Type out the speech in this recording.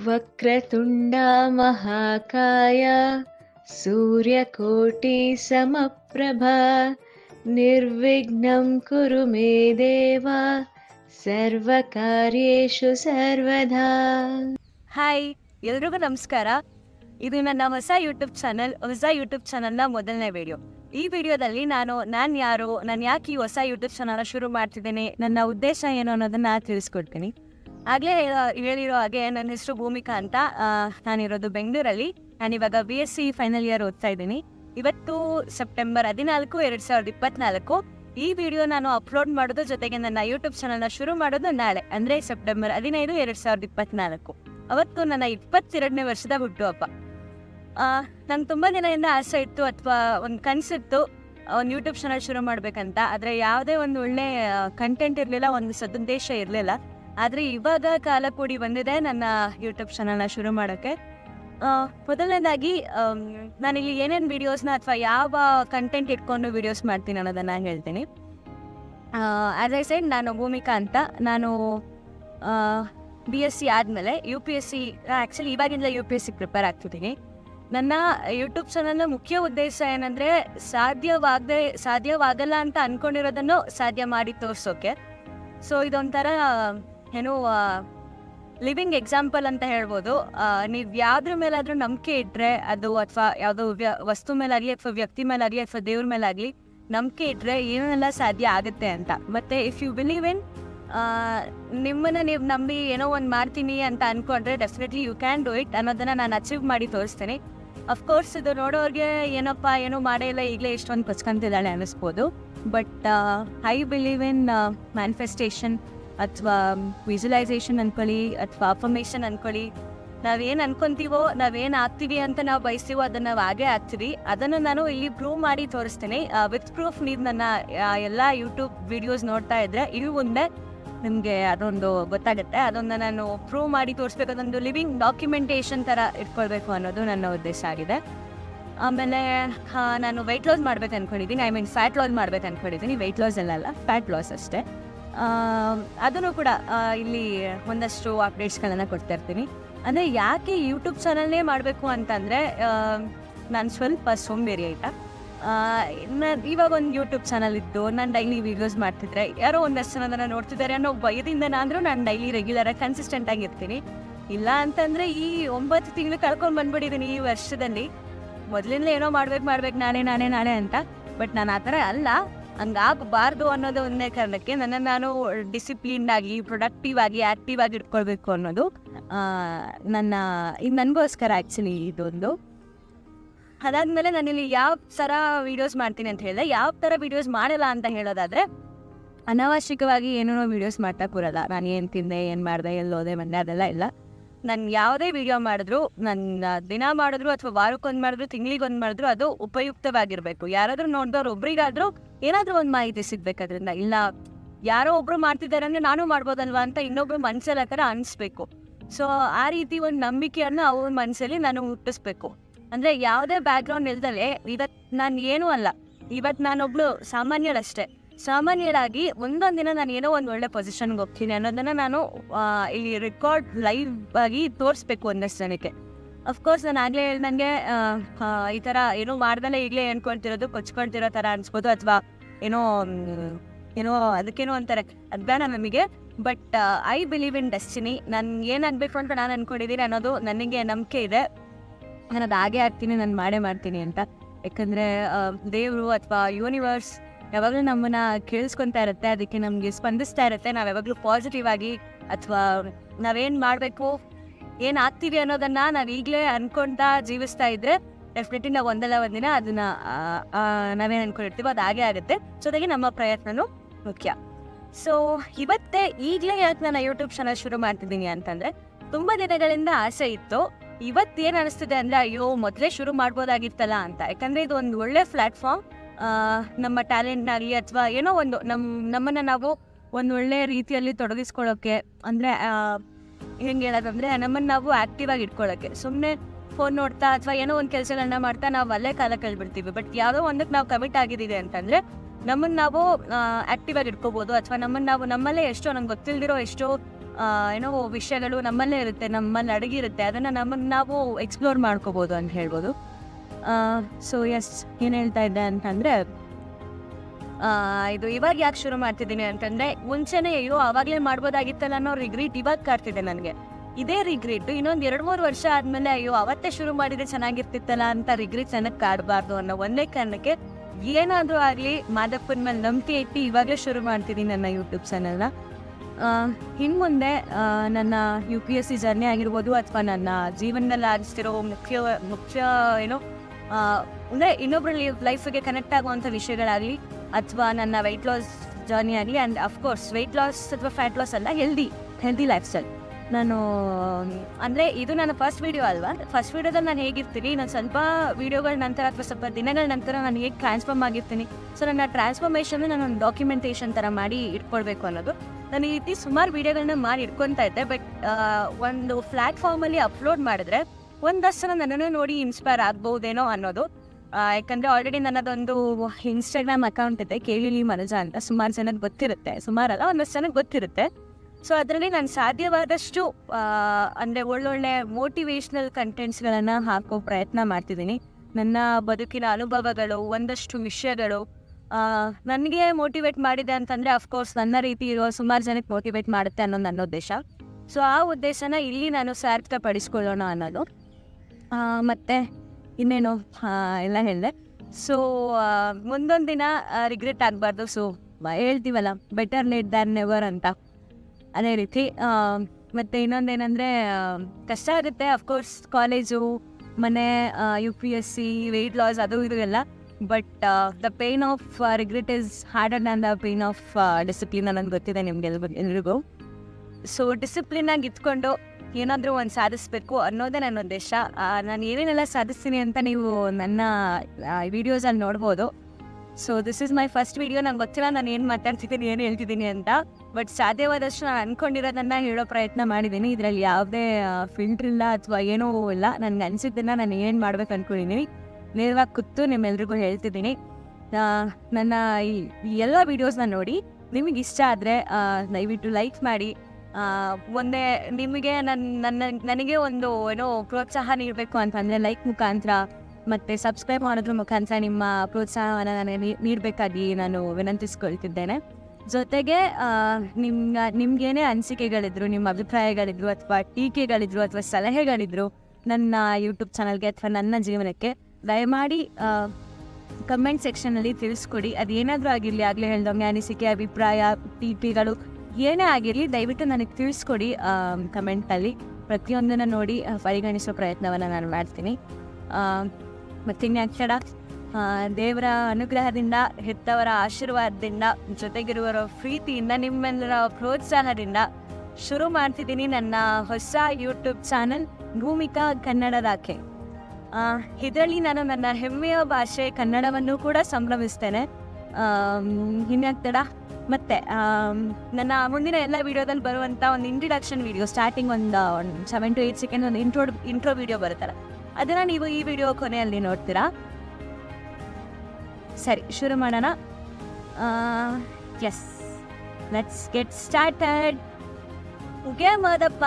वक्रतुण्डा महाकाय सूर्यकोटिसमप्रभा निर्विघ्नं कुरु मे देव ಸರ್ವಕಾರ್ಯೇಷು ಸರ್ವದಾ ಹಾಯ್ ಎಲ್ರಿಗೂ ನಮಸ್ಕಾರ ಇದು ನನ್ನ ಹೊಸ ಯೂಟ್ಯೂಬ್ ಚಾನಲ್ ಹೊಸ ಯೂಟ್ಯೂಬ್ ಚಾನಲ್ನ ಮೊದಲನೇ ವಿಡಿಯೋ ಈ ವಿಡಿಯೋದಲ್ಲಿ ನಾನು ನಾನು ಯಾರು ನಾನು ಯಾಕೆ ಈ ಹೊಸ ಯೂಟ್ಯೂಬ್ ಚಾನಲ್ನ ಶುರು ಮಾಡ್ತಿದ್ದೀನಿ ನನ್ನ ಉದ್ದೇಶ ಏನು ಅನ್ನೋದನ್ನು ತಿಳಿಸ್ಕೊಡ್ತೀನಿ ಆಗಲೇ ಹೇಳಿರೋ ಹಾಗೆ ನನ್ನ ಹೆಸರು ಭೂಮಿಕಾ ಅಂತ. ನಾನಿರೋದು ಬೆಂಗಳೂರಲ್ಲಿ. ನಾನು ಇವಾಗ B S C final year ಓದ್ತಾ ಇದ್ದೀನಿ. ಇವತ್ತು ಸೆಪ್ಟೆಂಬರ್ ಹದಿನಾಲ್ಕು, ಎರಡು ಸಾವಿರದ ಇಪ್ಪತ್ನಾಲ್ಕು. ಈ ವಿಡಿಯೋ ನಾನು ಅಪ್ಲೋಡ್ ಮಾಡೋದು ಜೊತೆಗೆ ನನ್ನ ಯೂಟ್ಯೂಬ್ ಚಾನಲ್ನ ಶುರು ಮಾಡೋದು ನಾಳೆ, ಅಂದರೆ ಸೆಪ್ಟೆಂಬರ್ ಹದಿನೈದು, ಎರಡು ಸಾವಿರದ ಇಪ್ಪತ್ನಾಲ್ಕು. ಅವತ್ತು ನನ್ನ ಇಪ್ಪತ್ತೆರಡನೇ ವರ್ಷದ ಹುಟ್ಟುಹಬ್ಬ. ನಂಗೆ ತುಂಬ ದಿನದಿಂದ ಆಸೆ ಇತ್ತು, ಅಥವಾ ಒಂದು ಕನಸಿತ್ತು, ಒಂದು ಯೂಟ್ಯೂಬ್ ಚಾನಲ್ ಶುರು ಮಾಡಬೇಕಂತ. ಆದರೆ ಯಾವುದೇ ಒಂದು ಒಳ್ಳೆ ಕಂಟೆಂಟ್ ಇರಲಿಲ್ಲ, ಒಂದು ಸದುದ್ದೇಶ ಇರಲಿಲ್ಲ. ಆದರೆ ಇವಾಗ ಕಾಲ ಕೂಡಿ ಬಂದಿದೆ ನನ್ನ ಯೂಟ್ಯೂಬ್ ಚಾನಲ್ನ ಶುರು ಮಾಡೋಕ್ಕೆ. ಮೊದಲನೇದಾಗಿ ನಾನಿಲ್ಲಿ ಏನೇನು ವೀಡಿಯೋಸ್ನ ಅಥವಾ ಯಾವ ಕಂಟೆಂಟ್ ಇಟ್ಕೊಂಡು ವೀಡಿಯೋಸ್ ಮಾಡ್ತೀನಿ ಅನ್ನೋದನ್ನು ಹೇಳ್ತೀನಿ. ಆ್ಯಸ್ ಐ ಸೈಡ್ ನಾನು ಭೂಮಿಕಾ ಅಂತ. ನಾನು ಬಿ ಎಸ್ ಸಿ ಆದಮೇಲೆ U P S C actually ಇವಾಗಿಂದ U P S C prepare ಆಗ್ತಿದ್ದೀನಿ. ನನ್ನ ಯೂಟ್ಯೂಬ್ ಚಾನಲ್ನ ಮುಖ್ಯ ಉದ್ದೇಶ ಏನಂದರೆ ಸಾಧ್ಯವಾಗದೆ, ಸಾಧ್ಯವಾಗಲ್ಲ ಅಂತ ಅಂದ್ಕೊಂಡಿರೋದನ್ನು ಸಾಧ್ಯ ಮಾಡಿ ತೋರಿಸೋಕೆ. ಸೊ ಇದೊಂಥರ ಏನು ಲಿವಿಂಗ್ ಎಕ್ಸಾಂಪಲ್ ಅಂತ ಹೇಳ್ಬೋದು. ನೀವು ಯಾವ್ದ್ರ ಮೇಲಾದರೂ ನಂಬಿಕೆ ಇಟ್ಟರೆ ಅದು ಅಥವಾ ಯಾವುದೋ ವ್ಯ, ವಸ್ತು ಮೇಲಾಗಲಿ ಅಥವಾ ವ್ಯಕ್ತಿ ಮೇಲಾಗಲಿ ಅಥವಾ ದೇವ್ರ ಮೇಲಾಗಲಿ ನಂಬಿಕೆ ಇಟ್ಟರೆ ಏನೆಲ್ಲ ಸಾಧ್ಯ ಆಗುತ್ತೆ ಅಂತ. ಮತ್ತು ಇಫ್ ಯು ಬಿಲೀವ್ ಇನ್ ನಿಮ್ಮನ್ನು ನೀವು ನಂಬಿ ಏನೋ ಒಂದು ಮಾಡ್ತೀನಿ ಅಂತ ಅಂದ್ಕೊಂಡ್ರೆ definitely you can do it ಅನ್ನೋದನ್ನು ನಾನು ಅಚೀವ್ ಮಾಡಿ ತೋರಿಸ್ತೀನಿ. ಅಫ್ಕೋರ್ಸ್ ಇದು ನೋಡೋರಿಗೆ ಏನಪ್ಪ, ಏನೂ ಮಾಡೇ ಇಲ್ಲ, ಈಗಲೇ ಇಷ್ಟೊಂದು ಕೊಚ್ಕೊಂತಿದ್ದಾಳೆ ಅನ್ನಿಸ್ಬೋದು. But I believe in manifestation ಅಥವಾ ವಿಜುಲೈಸೇಷನ್ ಅನ್ಕೊಳ್ಳಿ ಅಥವಾ ಅಫರ್ಮೇಷನ್ ಅನ್ಕೊಳ್ಳಿ. ನಾವೇನು ಅನ್ಕೊಂತೀವೋ, ನಾವೇನು ಆಗ್ತೀವಿ ಅಂತ ನಾವು ಬಯಸ್ತೀವೋ ಅದನ್ನ ನಾವು ಹಾಗೆ ಆಗ್ತೀವಿ ಅದನ್ನು ನಾನು ಇಲ್ಲಿ ಪ್ರೂವ್ ಮಾಡಿ ತೋರಿಸ್ತೀನಿ. ವಿತ್ ಪ್ರೂಫ್ ನೀವು ನನ್ನ ಎಲ್ಲ ಯೂಟ್ಯೂಬ್ ವಿಡಿಯೋಸ್ ನೋಡ್ತಾ ಇದ್ರೆ ಇನ್ನು ಮುಂದೆ ನಿಮಗೆ ಅದೊಂದು ಗೊತ್ತಾಗುತ್ತೆ. ಅದೊಂದು ನಾನು ಪ್ರೂವ್ ಮಾಡಿ ತೋರಿಸ್ಬೇಕು. ಅದೊಂದು ಲಿವಿಂಗ್ ಡಾಕ್ಯುಮೆಂಟೇಷನ್ ಥರ ಇಟ್ಕೊಳ್ಬೇಕು ಅನ್ನೋದು ನನ್ನ ಉದ್ದೇಶ ಆಗಿದೆ. ಆಮೇಲೆ ನಾನು ವೆಯ್ಟ್ ಲಾಸ್ ಮಾಡ್ಬೇಕು ಅನ್ಕೊಂಡಿದ್ದೀನಿ. ಐ ಮೀನ್ ಫ್ಯಾಟ್ ಲಾಸ್ ಮಾಡ್ಬೇಕು ಅಂದ್ಕೊಂಡಿದ್ದೀನಿ ವೆಯ್ಟ್ ಲಾಸ್ ಅಲ್ಲ ಫ್ಯಾಟ್ ಲಾಸ್ ಅಷ್ಟೇ. ಅದನ್ನು ಕೂಡ ಇಲ್ಲಿ ಒಂದಷ್ಟು ಅಪ್ಡೇಟ್ಸ್ಗಳನ್ನು ಕೊಡ್ತಾ ಇರ್ತೀನಿ ಅಂದರೆ ಯಾಕೆ ಯೂಟ್ಯೂಬ್ ಚಾನಲ್ನೇ ಮಾಡಬೇಕು ಅಂತಂದರೆ ನಾನು ಸ್ವಲ್ಪ ಸೋಂಬೇರಿ ಆಯಿತಾ? ನಾನು ಇವಾಗ ಒಂದು ಯೂಟ್ಯೂಬ್ ಚಾನಲ್ ಇದ್ದು ನಾನು ಡೈಲಿ ವೀಡಿಯೋಸ್ ಮಾಡ್ತಿದ್ರೆ, ಯಾರೋ ಒಂದಷ್ಟು ಜನ ನನ್ನ ನೋಡ್ತಿದ್ದಾರೆ ಅನ್ನೋ ಭಯದಿಂದ ನಾನು ನಾನು ಡೈಲಿ ರೆಗ್ಯುಲರಾಗಿ ಕನ್ಸಿಸ್ಟೆಂಟ್ ಆಗಿರ್ತೀನಿ ಇಲ್ಲ ಅಂತಂದರೆ ಈ ಒಂಬತ್ತು ತಿಂಗಳು ಕಳ್ಕೊಂಡು ಬಂದ್ಬಿಟ್ಟಿದ್ದೀನಿ ಈ ವರ್ಷದಲ್ಲಿ. ಮೊದಲಿಂದ ಏನೋ ಮಾಡ್ಬೇಕು ಮಾಡ್ಬೇಕು, ನಾನೇ ನಾನೇ ನಾನೇ ಅಂತ. ಬಟ್ ನಾನು ಆ ಥರ ಅಲ್ಲ. ಹಂಗಾಗಬಾರ್ದು ಅನ್ನೋದು ಒಂದೇ ಕಾರಣಕ್ಕೆ ನನ್ನ ನಾನು ಡಿಸಿಪ್ಲಿನ್ ಆಗಿ ಪ್ರೊಡಕ್ಟಿವ್ ಆಗಿ ಆಕ್ಟಿವ್ ಆಗಿ ಇಟ್ಕೊಳ್ಬೇಕು ಅನ್ನೋದು ನನ್ನ, ಇದು ನನಗೋಸ್ಕರ ಆ್ಯಕ್ಚುಲಿ ಇದೊಂದು. ಅದಾದಮೇಲೆ ನಾನಿಲ್ಲಿ ಯಾವ ಥರ ವೀಡಿಯೋಸ್ ಮಾಡ್ತೀನಿ ಅಂತ ಹೇಳಿದೆ ಯಾವ ಥರ ವೀಡಿಯೋಸ್ ಮಾಡಲ್ಲ ಅಂತ ಹೇಳೋದಾದರೆ, ಅನಾವಶ್ಯಕವಾಗಿ ಏನೇನೋ ವೀಡಿಯೋಸ್ ಮಾಡ್ತಾ ಕೂರಲ್ಲ. ನಾನು ಏನು ತಿಂದೆ, ಏನು ಮಾಡಿದೆ ಎಲ್ಲೋದೆ ಬಂದೆ ಅದೆಲ್ಲ ಇಲ್ಲ. ನಾನು ಯಾವುದೇ ವಿಡಿಯೋ ಮಾಡಿದ್ರು ನನ್ನ ದಿನ ಮಾಡಿದ್ರು ಅಥವಾ ವಾರಕ್ಕೊಂದು ಮಾಡಿದ್ರು, ತಿಂಗಳಿಗೊಂದು ಮಾಡಿದ್ರು ಅದು ಉಪಯುಕ್ತವಾಗಿರಬೇಕು. ಯಾರಾದರೂ ನೋಡಿದವ್ರು ಒಬ್ರಿಗಾದ್ರೂ ಏನಾದರೂ ಒಂದು ಮಾಹಿತಿ ಸಿಗ್ಬೇಕು ಅದರಿಂದ. ಇಲ್ಲ ಯಾರೋ ಒಬ್ರು ಮಾಡ್ತಿದ್ದಾರೆ ಅಂದರೆ ನಾನು ಮಾಡ್ಬೋದಲ್ವಾ ಅಂತ ಇನ್ನೊಬ್ರು ಮನ್ಸಲ್ಲಿ ಆ ಥರ ಅನಿಸ್ಬೇಕು. ಸೊ ಆ ರೀತಿ ಒಂದು ನಂಬಿಕೆಯನ್ನು ಅವ್ರ ಮನಸ್ಸಲ್ಲಿ ನಾನು ಹುಟ್ಟಿಸ್ಬೇಕು. ಅಂದರೆ ಯಾವುದೇ ಬ್ಯಾಕ್ಗ್ರೌಂಡ್ ಇಲ್ದಲೆ ಇವತ್ತು ನಾನು ಏನೂ ಅಲ್ಲ. ಇವತ್ತು ನಾನೊಬ್ಳು ಸಾಮಾನ್ಯರಷ್ಟೇ. ಸಾಮಾನ್ಯರಾಗಿ ಒಂದೊಂದು ದಿನ ನಾನು ಏನೋ ಒಂದು ಒಳ್ಳೆ ಪೊಸಿಷನ್ಗೆ ಹೋಗ್ತೀನಿ ಅನ್ನೋದನ್ನು ನಾನು ಇಲ್ಲಿ ರೆಕಾರ್ಡ್ ಲೈವ್ ಆಗಿ ತೋರಿಸ್ಬೇಕು ಒಂದಷ್ಟು ಜನಕ್ಕೆ. ಅಫ್ಕೋರ್ಸ್ ನಾನು ಆಗಲೇ ನನಗೆ ಈ ಥರ ಏನೋ ಮಾಡ್ದಲ್ಲೇ ಈಗಲೇ ಹೇಳ್ಕೊಳ್ತಿರೋದು ಕೊಚ್ಕೊಳ್ತಿರೋ ಥರ ಅನ್ಸ್ಬೋದು ಅಥವಾ ಏನೋ ಏನೋ ಅದಕ್ಕೇನೋ ಅಂತಾರೆ ಅದು ನಮಗೆ. But I believe in destiny ನಾನು ಏನಾಗಬೇಕು ಅಂತ ನಾನು ಅಂದ್ಕೊಂಡಿದ್ದೀನಿ ಅನ್ನೋದು ನನಗೆ ನಂಬಿಕೆ ಇದೆ. ನಾನು ಅದು ಹಾಗೆ ಆಗ್ತೀನಿ ನಾನು ಮಾಡೇ ಮಾಡ್ತೀನಿ ಅಂತ. ಯಾಕಂದರೆ ದೇವರು ಅಥವಾ ಯೂನಿವರ್ಸ್ ಯಾವಾಗಲೂ ನಮ್ಮನ್ನು ಕೇಳಿಸ್ಕೊತಾ ಇರುತ್ತೆ, ಅದಕ್ಕೆ ನಮಗೆ ಸ್ಪಂದಿಸ್ತಾ ಇರುತ್ತೆ. ನಾವು ಯಾವಾಗಲೂ ಪಾಸಿಟಿವ್ ಆಗಿ ಅಥವಾ ನಾವೇನು ಮಾಡಬೇಕು, ಏನು ಆಗ್ತೀವಿ ಅನ್ನೋದನ್ನು ನಾವು ಈಗಲೇ ಅನ್ಕೊಳ್ತಾ ಜೀವಿಸ್ತಾ ಇದ್ರೆ ಡೆಫಿನೆಟ್ಲಿ ನಾವು ಒಂದಲ್ಲ ಒಂದಿನ ಅದನ್ನು ನಾವೇನು ಅನ್ಕೊಂಡಿರ್ತೀವೋ ಅದು ಹಾಗೆ ಆಗುತ್ತೆ. ಜೊತೆಗೆ ನಮ್ಮ ಪ್ರಯತ್ನವೂ ಮುಖ್ಯ. ಸೊ ಇವತ್ತೇ ಈಗಲೇ ಯಾಕೆ ನಾನು ಯೂಟ್ಯೂಬ್ ಚಾನಲ್ ಶುರು ಮಾಡ್ತಿದ್ದೀನಿ ಅಂತಂದರೆ, ತುಂಬ ದಿನಗಳಿಂದ ಆಸೆ ಇತ್ತು. ಇವತ್ತೇನು ಅನಿಸ್ತಿದೆ ಅಂದರೆ, ಅಯ್ಯೋ, ಮೊದಲೇ ಶುರು ಮಾಡ್ಬೋದಾಗಿತ್ತಲ್ಲ ಅಂತ. ಯಾಕಂದರೆ ಇದು ಒಂದು ಒಳ್ಳೆ ಪ್ಲ್ಯಾಟ್ಫಾರ್ಮ್ ನಮ್ಮ ಟ್ಯಾಲೆಂಟ್ನಾಗಲಿ ಅಥವಾ ಏನೋ ಒಂದು ನಮ್ಮ ನಮ್ಮನ್ನು ನಾವು ಒಂದು ಒಳ್ಳೆಯ ರೀತಿಯಲ್ಲಿ ತೊಡಗಿಸ್ಕೊಳ್ಳೋಕ್ಕೆ ಅಂದರೆ ಹೆಂಗೆ ಹೇಳೋದಂದರೆ ನಮ್ಮನ್ನು ನಾವು ಆ್ಯಕ್ಟಿವ್ ಆಗಿ ಇಟ್ಕೊಳ್ಳೋಕ್ಕೆ ಸುಮ್ಮನೆ ಫೋನ್ ನೋಡ್ತಾ ಅಥವಾ ಏನೋ ಒಂದು ಕೆಲಸಗಳನ್ನ ಮಾಡ್ತಾ ನಾವು ಅಲ್ಲೇ ಕಾಲ ಕಳ್ಬಿಡ್ತೀವಿ. ಬಟ್ ಯಾವುದೋ ಒಂದಕ್ಕೆ ನಾವು ಕಮಿಟ್ ಆಗಿದ್ದೀವಿ ಅಂತಂದರೆ, ನಮ್ಮನ್ನು ನಾವು ಆ್ಯಕ್ಟಿವ್ ಆಗಿ ಇಟ್ಕೋಬೋದು. ಅಥವಾ ನಮ್ಮನ್ನು ನಾವು ನಮ್ಮಲ್ಲೇ ಎಷ್ಟೋ, ನಂಗೆ ಗೊತ್ತಿಲ್ದಿರೋ ಎಷ್ಟೋ ಏನೋ ವಿಷಯಗಳು ನಮ್ಮಲ್ಲೇ ಇರುತ್ತೆ, ನಮ್ಮಲ್ಲಿ ಅಡಗಿರುತ್ತೆ. ಅದನ್ನು ನಮ್ಮನ್ನು ನಾವು ಎಕ್ಸ್ಪ್ಲೋರ್ ಮಾಡ್ಕೋಬೋದು ಅಂತ ಹೇಳ್ಬೋದು. ಸೊ ಎಸ್ ಏನು ಹೇಳ್ತಾ ಇದ್ದೆ ಅಂತಂದರೆ ಇದು ಇವಾಗ ಯಾಕೆ ಶುರು ಮಾಡ್ತಿದ್ದೀನಿ ಅಂತಂದರೆ, ಮುಂಚೆನೇ ಅಯ್ಯೋ ಆವಾಗಲೇ ಮಾಡ್ಬೋದಾಗಿತ್ತಲ್ಲ ಅನ್ನೋ ರಿಗ್ರೀಟ್ ಇವಾಗ ಕಾಡ್ತಿದೆ ನನಗೆ. ಇದೇ ರಿಗ್ರೀಟ್ ಇನ್ನೊಂದು ಎರಡು ಮೂರು ವರ್ಷ ಆದಮೇಲೆ ಅಯ್ಯೋ ಅವತ್ತೇ ಶುರು ಮಾಡಿದ್ರೆ ಚೆನ್ನಾಗಿರ್ತಿತ್ತಲ್ಲ ಅಂತ ರಿಗ್ರೀಟ್ ಚೆನ್ನಾಗಿ ಕಾಡಬಾರ್ದು ಅನ್ನೋ ಒಂದೇ ಕಾರಣಕ್ಕೆ ಏನಾದರೂ ಆಗಲಿ ಮಾದಪ್ಪನ ಮೇಲೆ ನಂಬಿಕೆ ಇಟ್ಟು ಇವಾಗಲೇ ಶುರು ಮಾಡ್ತಿದ್ದೀನಿ ನನ್ನ ಯೂಟ್ಯೂಬ್ ಚಾನಲ್ನ ಇನ್ನು ಮುಂದೆ ನನ್ನ U P S C journey ಆಗಿರ್ಬೋದು ಅಥವಾ ನನ್ನ ಜೀವನದಲ್ಲಿ ಆಗಿಸ್ತಿರೋ ಮುಖ್ಯ ಮುಖ್ಯ ಏನು ಅಂದರೆ ಇನ್ನೊಬ್ಬರ ಲೈಫಿಗೆ ಕನೆಕ್ಟ್ ಆಗುವಂಥ ವಿಷಯಗಳಾಗಲಿ, ಅಥವಾ ನನ್ನ ವೆಯ್ಟ್ ಲಾಸ್ ಜರ್ನಿ ಆಗಲಿ and of course weight loss ಅಥವಾ ಫ್ಯಾಟ್ ಲಾಸ್ ಅಲ್ಲ ಹೆಲ್ದಿ ಹೆಲ್ದಿ ಲೈಫ್ ಸ್ಟೈಲ್ ನಾನು, ಅಂದರೆ ಇದು ನನ್ನ ಫಸ್ಟ್ ವೀಡಿಯೋ ಅಲ್ವಾ? ಫಸ್ಟ್ ವೀಡಿಯೋದಲ್ಲಿ ನಾನು ಹೇಗಿರ್ತೀನಿ? ನಾನು ಸ್ವಲ್ಪ ವೀಡಿಯೋಗಳ ನಂತರ ಅಥವಾ ಸ್ವಲ್ಪ ದಿನಗಳ ನಂತರ ನಾನು ಹೇಗೆ ಟ್ರಾನ್ಸ್ಫಾರ್ಮ್ ಆಗಿರ್ತೀನಿ? ಸೊ ನನ್ನ ಟ್ರಾನ್ಸ್ಫಾರ್ಮೇಷನ್ ನಾನು ಒಂದು ಡಾಕ್ಯುಮೆಂಟೇಷನ್ ಥರ ಮಾಡಿ ಇಟ್ಕೊಳ್ಬೇಕು ಅನ್ನೋದು. ನಾನು ಈ ರೀತಿ ಸುಮಾರು ವೀಡಿಯೋಗಳನ್ನ ಮಾಡಿ ಇಟ್ಕೊತಾ ಇದ್ದೆ ಬಟ್ ಒಂದು ಪ್ಲ್ಯಾಟ್ಫಾರ್ಮಲ್ಲಿ ಅಪ್ಲೋಡ್ ಮಾಡಿದ್ರೆ ಒಂದಷ್ಟು ಜನ ನನ್ನನ್ನು ನೋಡಿ ಇನ್ಸ್ಪೈರ್ ಆಗ್ಬೋದೇನೋ ಅನ್ನೋದು. ಯಾಕಂದರೆ ಆಲ್ರೆಡಿ ನನ್ನದೊಂದು ಇನ್ಸ್ಟಾಗ್ರಾಮ್ ಅಕೌಂಟ್ ಇದೆ ಕೇಳಿಲಿ ಮನಜ ಅಂತ. ಸುಮಾರು ಜನಕ್ಕೆ ಗೊತ್ತಿರುತ್ತೆ. ಸುಮಾರಲ್ಲ, ಒಂದಷ್ಟು ಜನಕ್ಕೆ ಗೊತ್ತಿರುತ್ತೆ. ಸೊ ಅದರಲ್ಲಿ ನಾನು ಸಾಧ್ಯವಾದಷ್ಟು ಅಂದರೆ ಒಳ್ಳೊಳ್ಳೆ ಮೋಟಿವೇಶ್ನಲ್ ಕಂಟೆಂಟ್ಸ್ಗಳನ್ನು ಹಾಕೋ ಪ್ರಯತ್ನ ಮಾಡ್ತಿದ್ದೀನಿ. ನನ್ನ ಬದುಕಿನ ಅನುಭವಗಳು, ಒಂದಷ್ಟು ವಿಷಯಗಳು ನನಗೆ ಮೋಟಿವೇಟ್ ಮಾಡಿದೆ ಅಂತಂದರೆ ಅಫ್ಕೋರ್ಸ್ ನನ್ನ ರೀತಿ ಇರುವ ಸುಮಾರು ಜನಕ್ಕೆ ಮೋಟಿವೇಟ್ ಮಾಡುತ್ತೆ ಅನ್ನೋದು ನನ್ನ ಉದ್ದೇಶ. ಸೊ ಆ ಉದ್ದೇಶನ ಇಲ್ಲಿ ನಾನು ಸಾರ್ಥಕಪಡಿಸ್ಕೊಳ್ಳೋಣ ಅನ್ನೋದು. ಮತ್ತೆ ಇನ್ನೇನು? ಎಲ್ಲ ಹೇಳಿದೆ. ಸೊ ಮುಂದೊಂದು ದಿನ ರಿಗ್ರೆಟ್ ಆಗಬಾರ್ದು. ಸೊ ಹೇಳ್ತೀವಲ್ಲ ಬೆಟರ್ ಲೇಟ್ ದ್ಯಾನ್ ನೆವರ್ ಅಂತ. ಅದೇ ರೀತಿ ಮತ್ತು ಇನ್ನೊಂದೇನೆಂದರೆ ಕಷ್ಟ ಆಗುತ್ತೆ. ಅಫ್ಕೋರ್ಸ್ ಕಾಲೇಜು ಮನೆ U P S C weight loss ಅದು, ಇದು ಎಲ್ಲ. But the pain of regret is harder than the pain of discipline ಅನ್ನೋದು ಗೊತ್ತಿದೆ ನಿಮ್ಗೆ ಎಲ್ರಿಗೂ ಸೊ ಡಿಸಿಪ್ಲಿನಾಗಿ ಇಟ್ಕೊಂಡು ಏನಾದರೂ ಒಂದು ಸಾಧಿಸ್ಬೇಕು ಅನ್ನೋದೇ ನನ್ನ ಉದ್ದೇಶ. ನಾನು ಏನೇನೆಲ್ಲ ಸಾಧಿಸ್ತೀನಿ ಅಂತ ನೀವು ನನ್ನ ವೀಡಿಯೋಸಲ್ಲಿ ನೋಡ್ಬೋದು. So this is my first video ನಂಗೆ ಗೊತ್ತಿಲ್ಲ ನಾನು ಏನು ಮಾತಾಡ್ತಿದ್ದೀನಿ, ಏನು ಹೇಳ್ತಿದ್ದೀನಿ ಅಂತ. ಬಟ್ ಸಾಧ್ಯವಾದಷ್ಟು ನಾನು ಅಂದ್ಕೊಂಡಿರೋದನ್ನು ಹೇಳೋ ಪ್ರಯತ್ನ ಮಾಡಿದ್ದೀನಿ. ಇದರಲ್ಲಿ ಯಾವುದೇ ಫಿಲ್ಟ್ರ್ ಇಲ್ಲ ಅಥವಾ ಏನೂ ಇಲ್ಲ. ನನಗೆ ಅನಿಸಿದ್ದನ್ನು ನಾನು ಏನು ಮಾಡ್ಬೇಕು ಅಂದ್ಕೊಂಡಿದ್ದೀನಿ ನೇರವಾಗಿ ಕೂತು ನಿಮ್ಮೆಲ್ರಿಗೂ ಹೇಳ್ತಿದ್ದೀನಿ ನನ್ನ ಈ ಎಲ್ಲ ವೀಡಿಯೋಸ್ನ ನೋಡಿ. ನಿಮಗೆ ಇಷ್ಟ ಆದರೆ ದಯವಿಟ್ಟು ಲೈಕ್ ಮಾಡಿ. ಒಂದೇ ನಿಮಗೆ ನನ್ನ ನನ್ನ, ನನಗೆ ಒಂದು ಏನೋ ಪ್ರೋತ್ಸಾಹ ನೀಡಬೇಕು ಅಂತಂದರೆ ಲೈಕ್ ಮುಖಾಂತರ ಮತ್ತು ಸಬ್ಸ್ಕ್ರೈಬ್ ಮಾಡೋದ್ರ ಮುಖಾಂತರ ನಿಮ್ಮ ಪ್ರೋತ್ಸಾಹವನ್ನು ನನಗೆ ನೀಡಬೇಕಾಗಿ ನಾನು ವಿನಂತಿಸ್ಕೊಳ್ತಿದ್ದೇನೆ. ಜೊತೆಗೆ ನಿಮ್ಮ ನಿಮ್ಗೇನೇ ಅನಿಸಿಕೆಗಳಿದ್ರು, ನಿಮ್ಮ ಅಭಿಪ್ರಾಯಗಳಿದ್ರು ಅಥವಾ ಟೀಕೆಗಳಿದ್ರು ಅಥವಾ ಸಲಹೆಗಳಿದ್ರು ನನ್ನ ಯೂಟ್ಯೂಬ್ ಚಾನಲ್ಗೆ ಅಥವಾ ನನ್ನ ಜೀವನಕ್ಕೆ, ದಯಮಾಡಿ ಕಮೆಂಟ್ ಸೆಕ್ಷನಲ್ಲಿ ತಿಳಿಸ್ಕೊಡಿ. ಅದು ಏನಾದರೂ ಆಗಿರಲಿ, ಆಗಲೇ ಹೇಳ್ದಂಗೆ ಅನಿಸಿಕೆ, ಅಭಿಪ್ರಾಯ, ಟೀಕೆಗಳು ಏನೇ ಆಗಿರಲಿ, ದಯವಿಟ್ಟು ನನಗೆ ತಿಳಿಸ್ಕೊಡಿ ಕಮೆಂಟಲ್ಲಿ. ಪ್ರತಿಯೊಂದನ್ನು ನೋಡಿ ಪರಿಗಣಿಸೋ ಪ್ರಯತ್ನವನ್ನು ನಾನು ಮಾಡ್ತೀನಿ. ಮತ್ತಿನ್ಯಾಕ್ಷಣ ದೇವರ ಅನುಗ್ರಹದಿಂದ, ಹೆತ್ತವರ ಆಶೀರ್ವಾದದಿಂದ, ಜೊತೆಗಿರುವವರ ಪ್ರೀತಿಯಿಂದ, ನಿಮ್ಮೆಲ್ಲರ ಪ್ರೋತ್ಸಾಹದಿಂದ ಶುರು ಮಾಡ್ತಿದ್ದೀನಿ ನನ್ನ ಹೊಸ ಯೂಟ್ಯೂಬ್ ಚಾನಲ್, ಭೂಮಿಕಾ ಕನ್ನಡ ರಾಖೆ. ಇದರಲ್ಲಿ ನಾನು ನನ್ನ ಹೆಮ್ಮೆಯ ಭಾಷೆ ಕನ್ನಡವನ್ನು ಕೂಡ ಸಂಭ್ರಮಿಸ್ತೇನೆ. ಇನ್ಯಾಗ್ತಡ ಮತ್ತೆ ನನ್ನ ಮುಂದಿನ ಎಲ್ಲ ವಿಡಿಯೋದಲ್ಲಿ ಬರುವಂಥ ಒಂದು ಇಂಟ್ರಡಕ್ಷನ್ ವಿಡಿಯೋ ಸ್ಟಾರ್ಟಿಂಗ್ ಒಂದು ಸೆವೆನ್ ಟು ಏಯ್ಟ್ ಸೆಕೆಂಡ್ ಒಂದು ಇಂಟ್ರೋ ಇಂಟ್ರೋ ವಿಡಿಯೋ ಬರುತ್ತಲ್ಲ. ಅದನ್ನು ನೀವು ಈ ವಿಡಿಯೋ ಕೊನೆಯಲ್ಲಿ ನೋಡ್ತೀರಾ? ಸರಿ, ಶುರು ಮಾಡೋಣ. ಎಸ್ ಲೆಟ್ಸ್ ಗೆಟ್ ಸ್ಟಾರ್ಟೆಡ್ ಉಗೆ ಮದಪ್ಪ